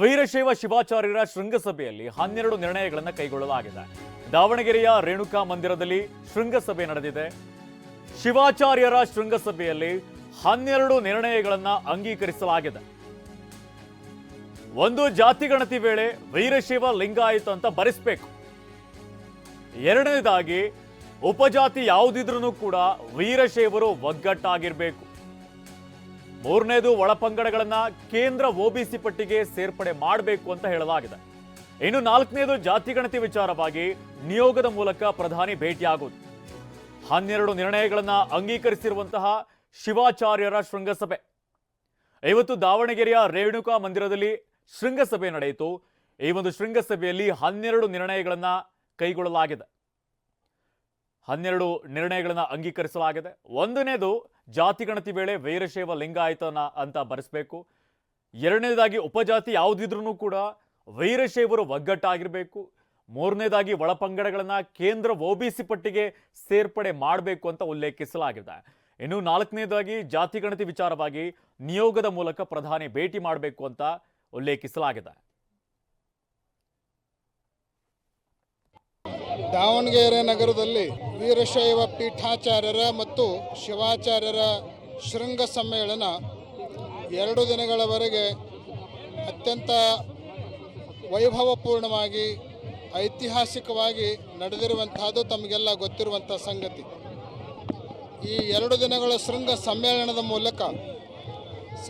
ವೀರಶೈವ ಶಿವಾಚಾರ್ಯರ ಶೃಂಗಸಭೆಯಲ್ಲಿ ಹನ್ನೆರಡು ನಿರ್ಣಯಗಳನ್ನು ಕೈಗೊಳ್ಳಲಾಗಿದೆ. ದಾವಣಗೆರೆಯ ರೇಣುಕಾ ಮಂದಿರದಲ್ಲಿ ಶೃಂಗಸಭೆ ನಡೆದಿದೆ. ಶಿವಾಚಾರ್ಯರ ಶೃಂಗಸಭೆಯಲ್ಲಿ ಹನ್ನೆರಡು ನಿರ್ಣಯಗಳನ್ನು ಅಂಗೀಕರಿಸಲಾಗಿದೆ. ಒಂದು ಜಾತಿ ಗಣತಿ ವೇಳೆ ವೀರಶೈವ ಲಿಂಗಾಯತ ಅಂತ ಬರೆಸ್ಬೇಕು. ಎರಡನೇದಾಗಿ, ಉಪಜಾತಿ ಯಾವುದಿದ್ರೂ ಕೂಡ ವೀರಶೈವರು ಒಗ್ಗಟ್ಟಾಗಿರ್ಬೇಕು. ಮೂರನೇದು ಒಳಪಂಗಡಗಳನ್ನು ಕೇಂದ್ರ ಒಬಿಸಿ ಪಟ್ಟಿಗೆ ಸೇರ್ಪಡೆ ಮಾಡಬೇಕು ಅಂತ ಹೇಳಲಾಗಿದೆ. ಇನ್ನು ನಾಲ್ಕನೇದು ಜಾತಿಗಣತಿ ವಿಚಾರವಾಗಿ ನಿಯೋಗದ ಮೂಲಕ ಪ್ರಧಾನಿ ಭೇಟಿಯಾಗುವುದು ಹನ್ನೆರಡು ನಿರ್ಣಯಗಳನ್ನು ಅಂಗೀಕರಿಸಿರುವಂತಹ ಶಿವಾಚಾರ್ಯರ ಶೃಂಗಸಭೆ. ಇವತ್ತು ದಾವಣಗೆರೆಯ ರೇಣುಕಾ ಮಂದಿರದಲ್ಲಿ ಶೃಂಗಸಭೆ ನಡೆಯಿತು. ಈ ಒಂದು ಶೃಂಗಸಭೆಯಲ್ಲಿ ಹನ್ನೆರಡು ನಿರ್ಣಯಗಳನ್ನು ಕೈಗೊಳ್ಳಲಾಗಿದೆ. ಹನ್ನೆರಡು ನಿರ್ಣಯಗಳನ್ನು ಅಂಗೀಕರಿಸಲಾಗಿದೆ. ಒಂದನೇದು ಜಾತಿ ಗಣತಿ ವೇಳೆ ವೈರಶೈವ ಲಿಂಗಾಯತನ ಅಂತ ಬರೆಸಬೇಕು. ಎರಡನೇದಾಗಿ ಉಪಜಾತಿ ಯಾವುದಿದ್ರೂ ಕೂಡ ವೈರಶೈವರು ಒಗ್ಗಟ್ಟಾಗಿರಬೇಕು. ಮೂರನೇದಾಗಿ ಒಳಪಂಗಡಗಳನ್ನು ಕೇಂದ್ರ ಒಬಿಸಿ ಪಟ್ಟಿಗೆ ಸೇರ್ಪಡೆ ಮಾಡಬೇಕು ಅಂತ ಉಲ್ಲೇಖಿಸಲಾಗಿದೆ. ಇನ್ನು ನಾಲ್ಕನೇದಾಗಿ ಜಾತಿ ಗಣತಿ ವಿಚಾರವಾಗಿ ನಿಯೋಗದ ಮೂಲಕ ಪ್ರಧಾನಿ ಭೇಟಿ ಮಾಡಬೇಕು ಅಂತ ಉಲ್ಲೇಖಿಸಲಾಗಿದೆ. ದಾವಣಗೆರೆ ನಗರದಲ್ಲಿ ವೀರಶೈವ ಪೀಠಾಚಾರ್ಯರ ಮತ್ತು ಶಿವಾಚಾರ್ಯರ ಶೃಂಗ ಸಮ್ಮೇಳನ ಎರಡು ದಿನಗಳವರೆಗೆ ಅತ್ಯಂತ ವೈಭವಪೂರ್ಣವಾಗಿ, ಐತಿಹಾಸಿಕವಾಗಿ ನಡೆದಿರುವಂತಹದ್ದು ತಮಗೆಲ್ಲ ಗೊತ್ತಿರುವಂಥ ಸಂಗತಿ. ಈ ಎರಡು ದಿನಗಳ ಶೃಂಗ ಸಮ್ಮೇಳನದ ಮೂಲಕ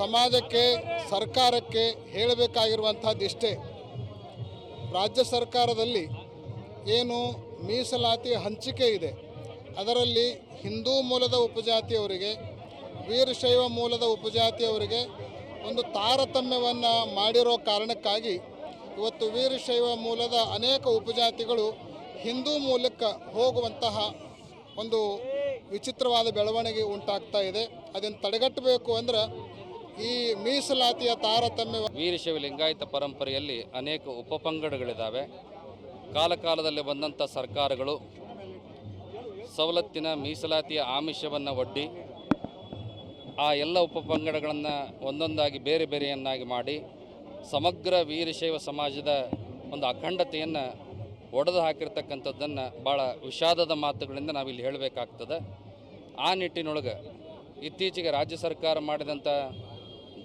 ಸಮಾಜಕ್ಕೆ, ಸರ್ಕಾರಕ್ಕೆ ಹೇಳಬೇಕಾಗಿರುವಂಥದ್ದು ಇಷ್ಟೇ ರಾಜ್ಯ ಸರ್ಕಾರದಲ್ಲಿ ಏನು ಮೀಸಲಾತಿ ಹಂಚಿಕೆ ಇದೆ. ಅದರಲ್ಲಿ ಹಿಂದೂ ಮೂಲದ ಉಪಜಾತಿಯವರಿಗೆ ವೀರಶೈವ ಮೂಲದ ಉಪಜಾತಿಯವರಿಗೆ ಒಂದು ತಾರತಮ್ಯವನ್ನು ಮಾಡಿರೋ ಕಾರಣಕ್ಕಾಗಿ ಇವತ್ತು ವೀರಶೈವ ಮೂಲದ ಅನೇಕ ಉಪಜಾತಿಗಳು ಹಿಂದೂ ಮೂಲಕ್ಕೆ ಹೋಗುವಂತಹ ಒಂದು ವಿಚಿತ್ರವಾದ ಬೆಳವಣಿಗೆ ಉಂಟಾಗ್ತಾ ಇದೆ. ಅದನ್ನು ತಡೆಗಟ್ಟಬೇಕು ಅಂದ್ರೆ ಈ ಮೀಸಲಾತಿಯ ತಾರತಮ್ಯ ವೀರಶೈವ ಲಿಂಗಾಯತ ಪರಂಪರೆಯಲ್ಲಿ ಅನೇಕ ಉಪಪಂಗಡಗಳಿದ್ದಾವೆ ಕಾಲಕಾಲದಲ್ಲಿ ಬಂದಂಥ ಸರ್ಕಾರಗಳು ಸವಲತ್ತಿನ ಮೀಸಲಾತಿಯ ಆಮಿಷವನ್ನು ಒಡ್ಡಿ ಆ ಎಲ್ಲ ಉಪಪಂಗಡಗಳನ್ನು ಒಂದೊಂದಾಗಿ ಬೇರೆ ಬೇರೆಯನ್ನಾಗಿ ಮಾಡಿ ಸಮಗ್ರ ವೀರಶೈವ ಸಮಾಜದ ಒಂದು ಅಖಂಡತೆಯನ್ನು ಒಡೆದು ಹಾಕಿರ್ತಕ್ಕಂಥದ್ದನ್ನು ಭಾಳ ವಿಷಾದದ ಮಾತುಗಳಿಂದ ನಾವಿಲ್ಲಿ ಹೇಳಬೇಕಾಗ್ತದೆ. ಆ ನಿಟ್ಟಿನೊಳಗೆ ಇತ್ತೀಚೆಗೆ ರಾಜ್ಯ ಸರ್ಕಾರ ಮಾಡಿದಂಥ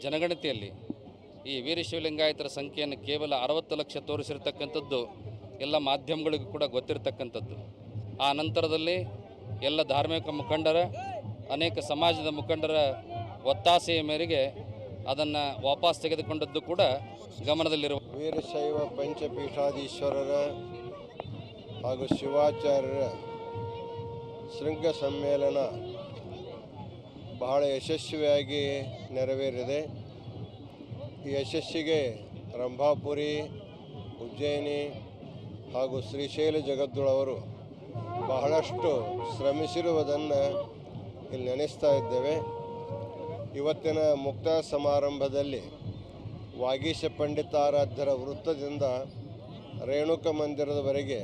ಜನಗಣತಿಯಲ್ಲಿ ಈ ವೀರಶೈವ ಲಿಂಗಾಯತರ ಸಂಖ್ಯೆಯನ್ನು ಕೇವಲ ಅರವತ್ತು ಲಕ್ಷ ತೋರಿಸಿರ್ತಕ್ಕಂಥದ್ದು ಎಲ್ಲ ಮಾಧ್ಯಮಗಳಿಗೂ ಕೂಡ ಗೊತ್ತಿರತಕ್ಕಂಥದ್ದು. ಆ ನಂತರದಲ್ಲಿ ಎಲ್ಲ ಧಾರ್ಮಿಕ ಮುಖಂಡರ, ಅನೇಕ ಸಮಾಜದ ಮುಖಂಡರ ಒತ್ತಾಸೆಯ ಮೇರೆಗೆ ಅದನ್ನು ವಾಪಸ್ ತೆಗೆದುಕೊಂಡದ್ದು ಕೂಡ ಗಮನದಲ್ಲಿರುವ ವೀರಶೈವ ಪಂಚಪೀಠಾಧೀಶ್ವರರ ಹಾಗೂ ಶಿವಾಚಾರ್ಯರ ಶೃಂಗ ಸಮ್ಮೇಳನ ಬಹಳ ಯಶಸ್ವಿಯಾಗಿ ನೆರವೇರಿದೆ. ಈ ಯಶಸ್ಸಿಗೆ ರಂಭಾಪುರಿ, ಉಜ್ಜಯಿನಿ ಹಾಗೂ ಶ್ರೀಶೈಲ ಜಗದ್ದುಳವರು ಬಹಳಷ್ಟು ಶ್ರಮಿಸಿರುವುದನ್ನು ಇಲ್ಲಿ ನೆನೆಸ್ತಾ ಇದ್ದೇವೆ. ಇವತ್ತಿನ ಮುಕ್ತ ಸಮಾರಂಭದಲ್ಲಿ ವಾಗೀಶ ಪಂಡಿತಾರಾಧ್ಯರ ವೃತ್ತದಿಂದ ರೇಣುಕ ಮಂದಿರದವರೆಗೆ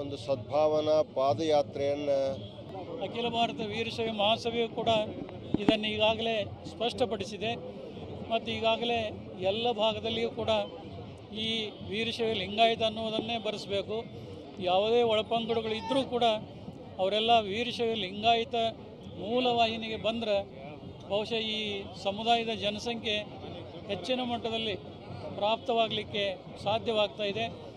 ಒಂದು ಸದ್ಭಾವನಾ ಪಾದಯಾತ್ರೆಯನ್ನು ಅಖಿಲ ಭಾರತ ವೀರಶೈವ ಮಹಾಸಭೆಯು ಕೂಡ ಇದನ್ನು ಈಗಾಗಲೇ ಸ್ಪಷ್ಟಪಡಿಸಿದೆ. ಮತ್ತು ಈಗಾಗಲೇ ಎಲ್ಲ ಭಾಗದಲ್ಲಿಯೂ ಕೂಡ ಈ ವೀರಶೈವ ಲಿಂಗಾಯತ ಅನ್ನುವುದನ್ನೇ ಬರೆಸಬೇಕು. ಯಾವುದೇ ಒಳಪಂಗಡಗಳು ಇದ್ದರೂ ಕೂಡ ಅವರೆಲ್ಲ ವೀರಶೈವ ಲಿಂಗಾಯತ ಮೂಲವಾಹಿನಿಗೆ ಬಂದರೆ ಬಹುಶಃ ಈ ಸಮುದಾಯದ ಜನಸಂಖ್ಯೆ ಹೆಚ್ಚಿನ ಮಟ್ಟದಲ್ಲಿ ಪ್ರಾಪ್ತವಾಗಲಿಕ್ಕೆ ಸಾಧ್ಯವಾಗ್ತಾ ಇದೆ.